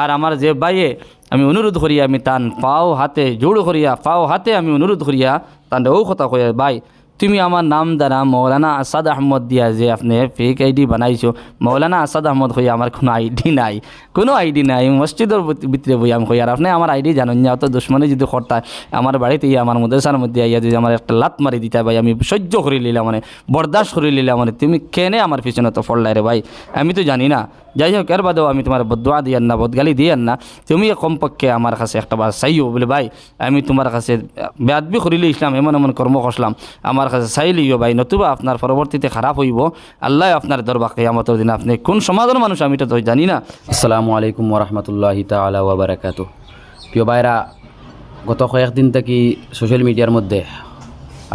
আর আমার যে বাইয়ে আমি অনুরোধ করিয়া আমি তান পাও হাতে, জোড় করিয়া পাও হাতে আমি অনুরোধ করিয়া তান ও কথা কইয়া, ভাই, তুমি আমার নাম দ্বারা মৌলানা আসাদ আহমদ দিয়া যে আপনি ফেক আইডি বানাইছো, মৌলানা আসাদ আহমদ হইয়া আমার কোনো আইডি নাই। কোনো আইডি নাই, মসজিদের ভিত- ভিতরে বই আমি কই আর আপনি আমার আইডি জানেন না, অত দুশ্মনে যদি করতা আমার বাড়িতে ইয়া আমার মদেশার মধ্যে আইয়া যদি আমার একটা লাত মারি দিতা, ভাই, আমি সহ্য করে নিলাম মানে বরদাস্ত করে নিলাম মানে তুমি কেনে আমার পিছনে তো ফললাই রে ভাই? আমি তো জানি না যাই হোক এর বাদেও আমি তোমার বদুয়া দিয়ান না বদগালি দিয়ান না তুমি কমপক্ষে আমার কাছে একটা বার চাইও বলে, ভাই, আমি তোমার কাছে বেদবি করিলে ইসলাম এমন এমন কর্ম করলাম। আমার কাছে চাইলিও ভাই, নতুবা আপনার পরবর্তীতে খারাপ হইব। আল্লাহ আপনার দরবা কেয়ামতের দিন আপনি কোন সমাজের মানুষ আমি তো তো জানি না। আসসালামু আলাইকুম ওরহমতুল্লাহি তালা প্রিয় ভাইরা, গত কয়েকদিন থেকে সোশ্যাল মিডিয়ার মধ্যে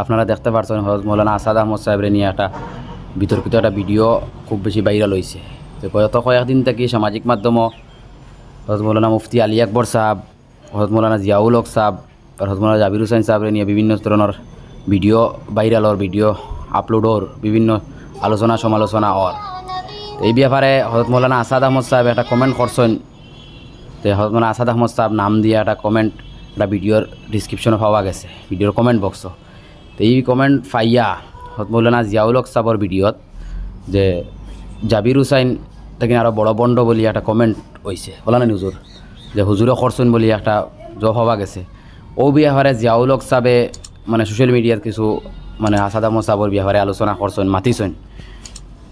আপনারা দেখতে পারছেন মৌলানা আসাদ আহমদ সাহেবের নিয়ে একটা বিতর্কিত একটা ভিডিও খুব বেশি ভাইরাল হয়েছে তো গত কয়েকদিন থেকে সামাজিক মাধ্যম, হজরত মৌলানা মুফতি আলী আকবর সাহেব, হজরত মৌলানা জিয়াউল হক সাহেব, হজরত মৌলানা জাবির হুসাইন সাহেবের নিয়ে বিভিন্ন ধরনের ভিডিও, ভাইরালর ভিডিও আপলোডর বিভিন্ন আলোচনা সমালোচনা অর এই ব্যাপারে হজরত মৌলানা আসাদ আহমদ সাহেব একটা কমেন্ট করছেন। তো হজরত মৌলানা আসাদ আহমদ সাহেব নাম দিয়ে একটা কমেন্ট একটা ভিডিওর ডিসক্রিপশনে পাওয়া গেছে, ভিডিওর কমেন্ট বক্স তো এই কমেন্ট ফাইয়া হজরত মৌলানা জিয়াউল হক সাহেবর ভিডিওত যে জাবির হুসাইন থেকে আরও বড় বন্ড বলি একটা কমেন্ট হয়েছে বলা না হুজুর? যে হুজুরে করছেন বলি একটা জব হওয়া গেছে। ও ব্যাপারে জিয়াউল হক সাহেবে মানে সোশ্যাল মিডিয়াত কিছু মানে আসাদ আহমদ সাহেবর ব্যাপারে আলোচনা করছেন, মাতিছেন।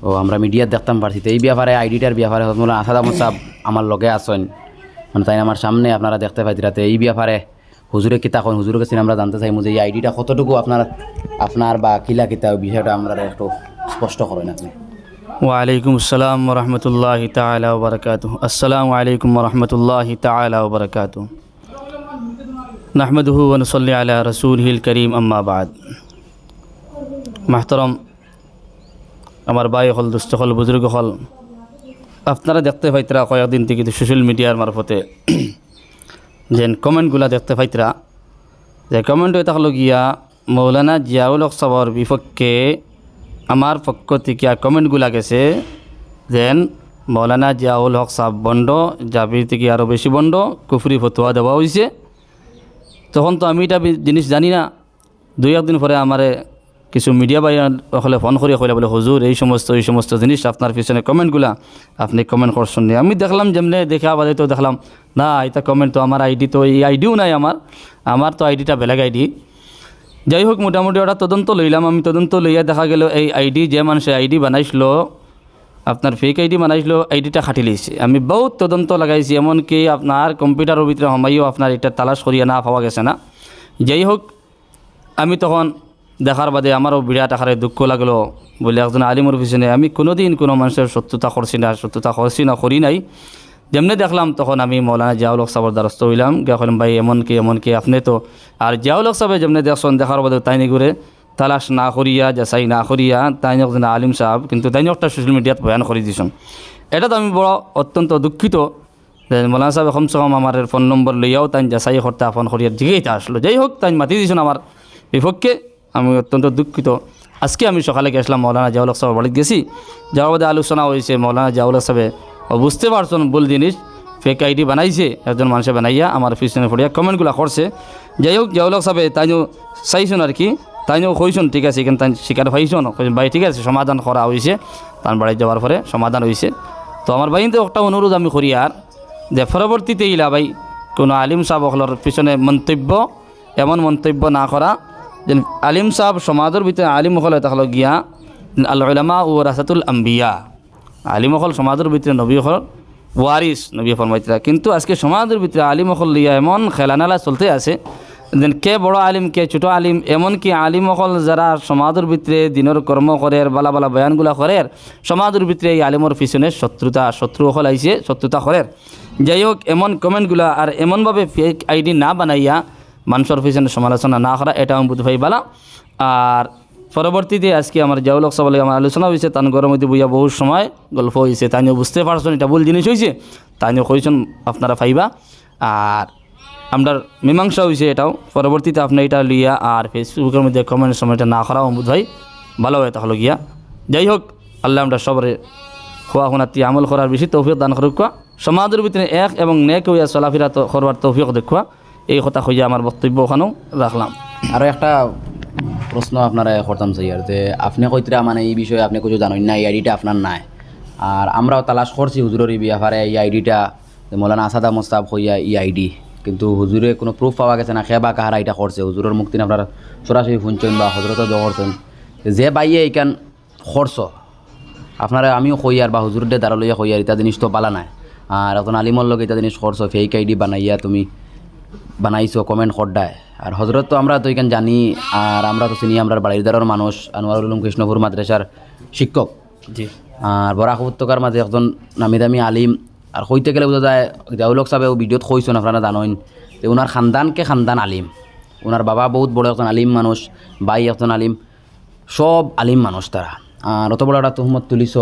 ও আমরা মিডিয়াত দেখতাম পারছি। তো এই ব্যাপারে আইডিটার ব্যাপারে হজমুল্লাহ আসাদ সাহেব আমার লগে আসেন মানে তাই আমার সামনে আপনারা দেখতে পাইতে রাতে। এই ব্যাপারে হুজুরে কিতা কন? হুজুরের কাছে আমরা জানতে চাইমু যে এই আইডিটা কতটুকু আপনার আপনার বা কিলা কিতা বিষয়টা আমরা একটু স্পষ্ট করেন আপনি। ওয়ালাইকুম আসসালাম রহমতুল্লাহ তালা ওবরকাত আসসালামু আলাইকুম রহমতুল্লাহ তালা ওবরকাত নাহমদহু ওনসল্লি আলা রসুল হিল করিম, আম্মা বাদ। মাহতরম, আমার ভাই হল, দুস্থ হল, বুজুর্গ হল। আপনারা দেখতে পাইতরা কয়েকদিন থেকে সোশ্যাল মিডিয়ার মারফতে। যেন কমেন্টগুলা দেখতে পাইতরা। যে কমেন্ট হয়ে থাকল গিয়া, মৌলানা জিয়াউল হক বিপক্ষে আমার পক্ষ থেকে কমেন্টগুলা গেছে, যেন মৌলানা জিয়াউল হক সাহ বন্ড, জাবির থেকে আরও বেশি বন্ড, কুফরি ফতোয়া দেওয়া হয়েছে তখন তো আমি এটা জিনিস জানি না। দুই, একদিন পরে আমারে কিছু মিডিয়া বাই হলে ফোন করিয়া কইলা বলে, হুজুর, এই সমস্ত এই সমস্ত জিনিস আপনার পিছনে কমেন্টগুলা, আপনি কমেন্ট করছেন নি। আমি দেখলাম যেমনি দেখে আবার তো দেখলাম, না, এটা কমেন্ট তো আমার আইডি তো এই আইডিও নাই আমার। আমার তো আইডিটা বেলেগ আইডি। যাই হোক মোটামুটি ওটা তদন্ত লইলাম। আমি তদন্ত লইয়া দেখা গেল, এই আইডি যে মানুষে আইডি বানাইছিল, আপনার ফেক আইডি বানাইছিল, আইডিটা খাটি লইছে। আমি বহুত তদন্ত লাগাইছি, এমনকি আপনার কম্পিউটারের ভিতরে সময়ও আপনার এটা তালাশ করিয়া না পাওয়া গেছে না। যাই হোক আমি তখন দেখার বাদে আমারও বিরাট আকারে দুঃখ লাগল, বলে একজন আলিমর পিছনে, আমি কোনোদিন কোনো মানুষের শত্রুতা করছি না, শত্রুতা করছি না, করি নাই। যেমনি দেখলাম তখন আমি মৌলানা জিয়াউল হক সাহর দ্বারস্থ হইলাম। গিয়া কইলাম, ভাই, এমন কি এমন কি, আপনি তো আর জিয়াউল হক সাহেব যেমনি দেখছেন, দেখার বাদে তাইনি করে তালাশ না করিয়া, যাচাই না করিয়া তাইনি একজন আলিম সাহেব, কিন্তু তাইনি একটা সোশ্যাল মিডিয়াত বয়ান করে দিছেন। এটা তো আমি বড় অত্যন্ত দুঃখিত মৌলানা সাহেব কমসে কম আমার ফোন নম্বর লইয়াও তাই যাচাই করতে ফোন করিয়া জিগেইতে আসলো। যাই হোক তাই মাতি দিয়েছেন আমার বিপক্ষে। আমি অত্যন্ত দুঃখিত। আজকে আমি সকালে গেছিলাম মৌলানা জাউল সাহেব বাড়িতে গেছি। যাওয়ার বাদে আলোচনা হয়েছে, মৌলানা জাউল সাহেবে ও বুঝতে পারছেন ভুল জিনিস। ফেক আইডি বানাইছে, একজন মানুষে বানাইয়া আমার পিছনে পড়িয়া কমেন্টগুলো করছে। যাই হোক জাউল হক সাহেবে তাইও চাইছুন আর কি। তাইও কইছুন, ঠিক আছে কিন্তু তাই শিকার পাইছুন ভাই, ঠিক আছে, সমাধান করা হয়েছে তার বাড়ি যাওয়ার পরে সমাধান হয়েছে তো আমার বাইনতে একটা অনুরোধ আমি করি আর, যে পরবর্তীতে ইলা ভাই, কোনো আলিম সাহেবসকলের পিছনে মন্তব্য, এমন মন্তব্য না করা যে আলিম সাহেব সমাজের ভিতরে আলিম হল এটা হলো গিয়া আল উলামা ও রাসাতুল আম্বিয়া। আলিম হল সমাজের ভিতরে নবী হল ওয়ারিস, নবী ফরমাইতরা। কিন্তু আজকে সমাজের ভিতরে আলিম হল লিয়া এমন খেলানালা চলতে আছে দেন কে বড় আলিম, কে ছোট আলিম, এমনকি আলিম হল যারা সমাজের ভিতরে দিনের কর্ম করে, বালা বালা বয়ানগুলা করে, সমাজের ভিতরে এই আলিমর পিছনে শত্রুতা, শত্রু হল আইছে, শত্রুতা করে যাই হোক, এমন কমেন্টগুলা আর এমনভাবে ফেক আইডি না বানাইয়া মানুষের পিছনে সমালোচনা না করা, এটা আমি বুঝতে পাই বালা। আর পরবর্তীতে আজকে আমার জাউলক সবাই আমার আলোচনা হয়েছে তান গরমতে বইয়া বহু সময় গল্প হয়েছে তাইও বুঝতে পারছেন এটা ভুল জিনিস হয়েছে তাইও কইছেন, আপনারা পাইবা আর আমরা মীমাংসা হয়েছে এটাও। পরবর্তীতে আপনি এটা লিয়া আর ফেসবুকের মধ্যে কমেন্ট সময়টা না করাও বোধ হয় ভালো হয় তাহলে গিয়া। যাই হোক, আল্লাহ আমরা সবরে খোয়া শোনাতি আমল করার বেশি তৌফিক দান করুক সমাজের ভিতরে এক এবং নেক হইয়া চলাফেরা করবার তৌফিক দেখুয়া। এই কথা হইয়া আমার বক্তব্য ওখানেও রাখলাম। আরও একটা প্রশ্ন আপনারা করতাম আর যে আপনি কইতরা মানে এই বিষয়ে আপনি কিছু জানেন না, এই আইডিটা আপনার নাই। আর আমরাও তালাশ করছি হুজুরের এই বিয়াফারে এই আইডিটা মৌলানা আসাদা মোস্তাব হইয়া এই আইডি। কিন্তু হুজুরে কোনো প্রুফ পাওয়া গেছে না খেবা কাহারা এটা করছে? হুজুরের মুক্তি আপনার সরাসরি শুনছেন বা হজরত করছেন। যে বাইয়ে এইখান খরচ আপনারা আমিও কইয়ার বা হুজুরদের দ্বারা লইয়া কইয়ার এটা জিনিস তো পালা নাই। আর এখন আলিমর লগে এটা জিনিস খরচ ফেক আইডি বানাইয়া তুমি বানাইছো কমেন্ট খড্ডায় আর হজরত তো আমরা তো এখানে জানি আর আমরা তো চিনি আমরা বাড়ির দ্বারার মানুষ আনোয়ারুল উলুম কৃষ্ণপুর মাদ্রাসার শিক্ষক। জি। আর বরাক উপত্যকার মাঝে একজন নামি দামি আলিম আর কইতে গেলে বোঝা যায় জাউলক সাহেব ভিডিওত কইছেন আপনারা জানেন যে ওনার খানদানকে খানদান আলিম। ওনার বাবা বহুত বড় একজন আলিম মানুষ বাই একজন আলিম সব আলিম মানুষ তারা। আর অত বড় একটা তুহমত তুলিছ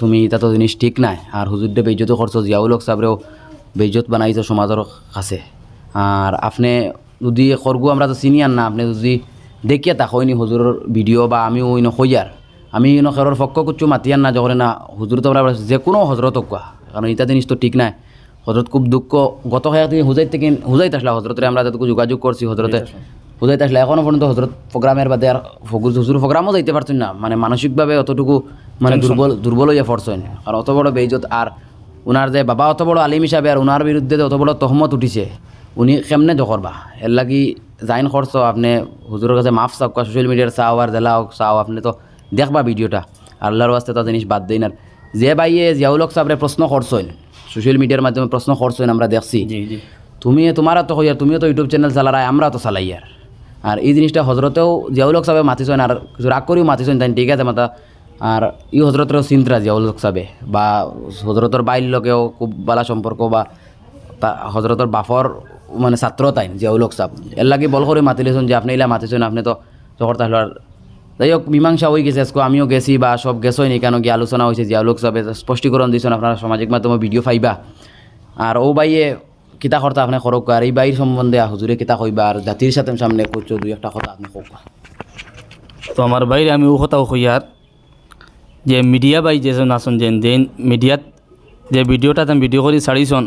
তুমি এটা তো জিনিস ঠিক নাই। আর হুজুরদে বেইজত করছ জিয়াউলক সাহেবরেও বেইজত বানাইছো সমাজের কাছে। আর আপনি যদি করগু আমরা তো চিনি আর না আপনি যদি দেখিয়া তাকইনি হুজুরের ভিডিও বা আমি ওই নকইয়ার আমি ইনো খেরর পক্ষ করছ মাতিয়ান না যখন না হুজুর তো আমরা যে কোনো হজরত কোয়া কারণ এটা জিনিস তো ঠিক নাই। হজরত খুব দুঃখ গত হয়ে থেকে হুজাই থেকে হুজাইতে আসলে হজরতের আমরা যতটুকু যোগাযোগ করছি হজরতে হুজাইতে আসলে এখনও পর্যন্ত হজরত প্রোগ্রামের বাদে আর হুজুর প্রোগ্রামও যাইতে পারছেন না। মানে মানসিকভাবে অতটুকু মানে দুর্বল দুর্বল হইয়া পড়ছেন আর অত বড় বেইজত আর উনার যে বাবা অত বড় আলিম হিসাবে আর উনার বিরুদ্ধে অত বড় তহমত উঠিছে। উনি কেমনে জখরবা এর লাগি জাইন খরচ আপনি হুজুরের কাছে মাফ চাওক সোশ্যাল মিডিয়ার চাও আর জেলাও চাও আপনি তো দেখবা ভিডিওটা আল্লাহর ওয়াস্তে তো জিনিস বাদ দেই না। যে বাইয়ে জিয়াউলক সাহেবরে প্রশ্ন করছেন সোশ্যাল মিডিয়ার মাধ্যমে প্রশ্ন করছেন আমরা দেখছি। তুমি তোমারও তো হইয়ার তুমিও তো ইউটিউব চ্যানেল চালারাই আমরা তো চালাই আর আর এই জিনিসটা হজরতেও জিয়াউলক সাহেব মাতিছেন আর কিছু রাগ করেও মাতিছেন তাই ঠিক আছে মাতা। আর ই হজরতেরও চিন্তা জিয়াউলক সাহেবে বা হজরতর বাইর লোকেও খুব বালা সম্পর্ক বা তা হজরতর বাফর মানে ছাত্র তাই জিয়াউলক সাহেব এর লাগে বল করে মাতিলেছেন যে আপনি ইলা মাতিছেন, আপনি তো জহর তাহলে আর যাই হোক মীমাংসা হয়ে গেছে আজকে, আমিও গেছি বা সব গেছই নি কেন গিয়ে আলোচনা হয়েছে জিয়াউলক সাহেব স্পষ্টীকরণ দিয়েছেন আপনারা সামাজিক মাধ্যমে ভিডিও পাইবা। আর ও বাইয়ে কিতা কর্তা আপনি করক আর এই বাইর সম্বন্ধে হুজুরে কিতা কইবা আর জাতির সাথে সামনে করছ দুই একটা কথা আপনি কোক তো আমার বাইরে আমি ও কথাও হইয়ার যে মিডিয়া বাই যেজন আসন যেন যেন মিডিয়াত যে ভিডিওটা ভিডিও করে ছাড়িছন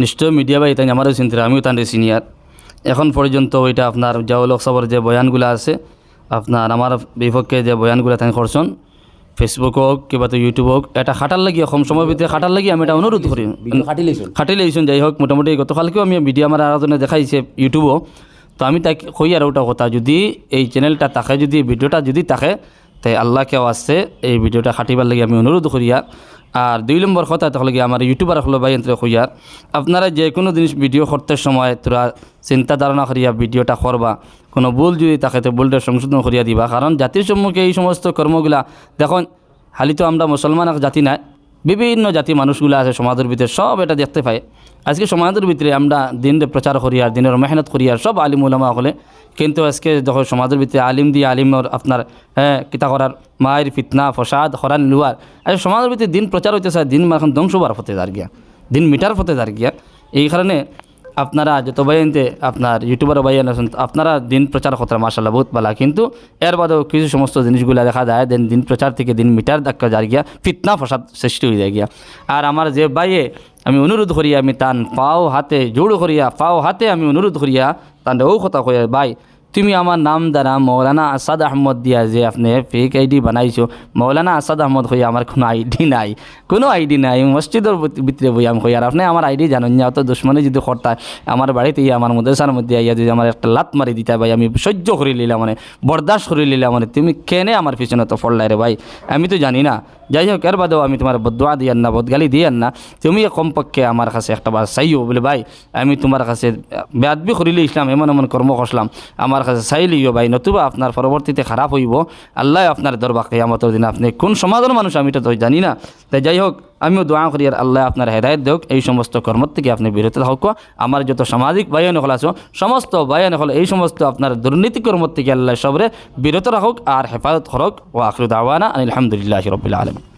নিশ্চয় মিডিয়া বাই তাই আমারও চিন্তা আমিও তাদের সিনিয়র এখন পর্যন্ত ওইটা আপনার জাউলক সবর যে বয়ানগুলো আছে আপনার আমার বিপক্ষে যে বয়ানগুলো তাই করছেন ফেসবুক হোক কিবা তো ইউটিউব হোক এটা খাটার লাগি কম সময়ের ভিতরে খাটার লাগি আমি এটা অনুরোধ করি খাটি লইছুন যাই হোক মোটামুটি গতকালকেও আমি ভিডিও আমার আরাধনে দেখাইছে ইউটিউবও তো আমি তাকে কই আর ওটা কথা যদি এই চ্যানেলটা থাকে যদি ভিডিওটা যদি থাকে তাই আল্লাহ কেউ আসছে এই ভিডিওটা খাটিবার লাগে আমি অনুরোধ করিয়া। আর দুই নম্বর কথা তাহলে গিয়ে আমার ইউটিউবার হলো ভাই এন্ত্রে কইয়ার আপনারা যে কোনো জিনিস ভিডিও করতে সময় তোরা চিন্তা ধারণা করিয়া ভিডিওটা করবা, কোনো ভুল যদি তাকে তো ভুলটা সংশোধন করিয়া দিবা। কারণ জাতির সম্মুখে এই সমস্ত কর্মগুলা, দেখুন হালি তো আমরা মুসলমান জাতি নাই বিভিন্ন জাতি মানুষগুলো আছে, সমাজের ভিতরে সব এটা দেখতে পায়। আজকে সমাজের ভিতরে আমরা দিনের প্রচার করি আর দিনের মেহনত করি আর সব আলিম উলামা হলে। কিন্তু আজকে যখন সমাজের ভিতরে আলিম দিয়ে আলিমর আপনার হ্যাঁ কিতা করার মায়ের ফিতনা, ফসাদ, হরান, লুয়ার আর সমাজের ভিতরে দিন প্রচার হইতেছে দিন এখন ধ্বংস হওয়ার ফতে দাঁড়িয়ে গিয়া, দিন মিটার ফতে দাঁড়িয়ে গিয়া। এই কারণে আপনারা যত বাইনতে আপনার ইউটিউবার বাইন আছেন, আপনারা দিন প্রচার কথা মাসাল্লাহ বহুত ভালো। কিন্তু এর বাদেও কিছু সমস্ত জিনিসগুলো দেখা যায়, দেন দিন প্রচার থেকে দিন মিটার দেখা যায় গিয়া ফিতনা ফসাদ সৃষ্টি হয়ে যায় গিয়া। আর আমার যে বাইয়ে আমি অনুরোধ করিয়া আমি তান পাও হাতে, জোড় করিয়া পাও হাতে আমি অনুরোধ করিয়া তান ও কথা কইয়া বাই তুমি আমার নাম দ্বারা মৌলানা আসাদ আহমদ দিয়া যে আপনি ফেক আইডি বানাইছো, মৌলানা আসাদ আহমদ হইয়া আমার কোনো আইডি নাই। কোনো আইডি নাই মসজিদের ভিতরে বই আমি হই, আর আপনি আমার আইডি জানেন না, অত দুশ্মনে যদি করতা আমার বাড়িতে আমার মদেশার মধ্যে আইয়া যদি আমার একটা লাত মারি দিতা ভাই, আমি সহ্য করে নিলাম মানে বরদাস্ত করে নিলাম মানে তুমি কেনে আমার পিছনে তো ফললাই রে ভাই? আমি তো জানি না। যাই হোক, এর বাদেও আমি তোমার বদুয়া দিয়ান না, বদগালি দিয়ান না। তুমি কমপক্ষে আমার কাছে একটা বার চাইও বলে ভাই, আমি তোমার কাছে বেয়াদবি করিলে ইসলাম এমন এমন কর্ম করলাম। আমার কাছে চাইলিও ভাই, নতুবা আপনার পরবর্তীতে খারাপ হইব। আল্লাহ আপনার দরবার কেয়ামতের দিন আপনি কোন সমাজের মানুষ, আমি তো জানি না। তাই যাই হোক, আমিও দোয়া করি আর আল্লাহ আপনার হেদায়ত দেওক এই সমস্ত কর্ম থেকে আপনি বিরত থাকুক। আমার যত সামাজিক বায়ন হল আছো, সমস্ত বায়ন হল, এই সমস্ত আপনার দুর্নীতি কর্ম থেকে আল্লাহ সবরে বিরত রাখুক আর হেফাজত করক। ও আখরুদ আওয়ানা আলহামদুলিল্লাহ রবিল আলম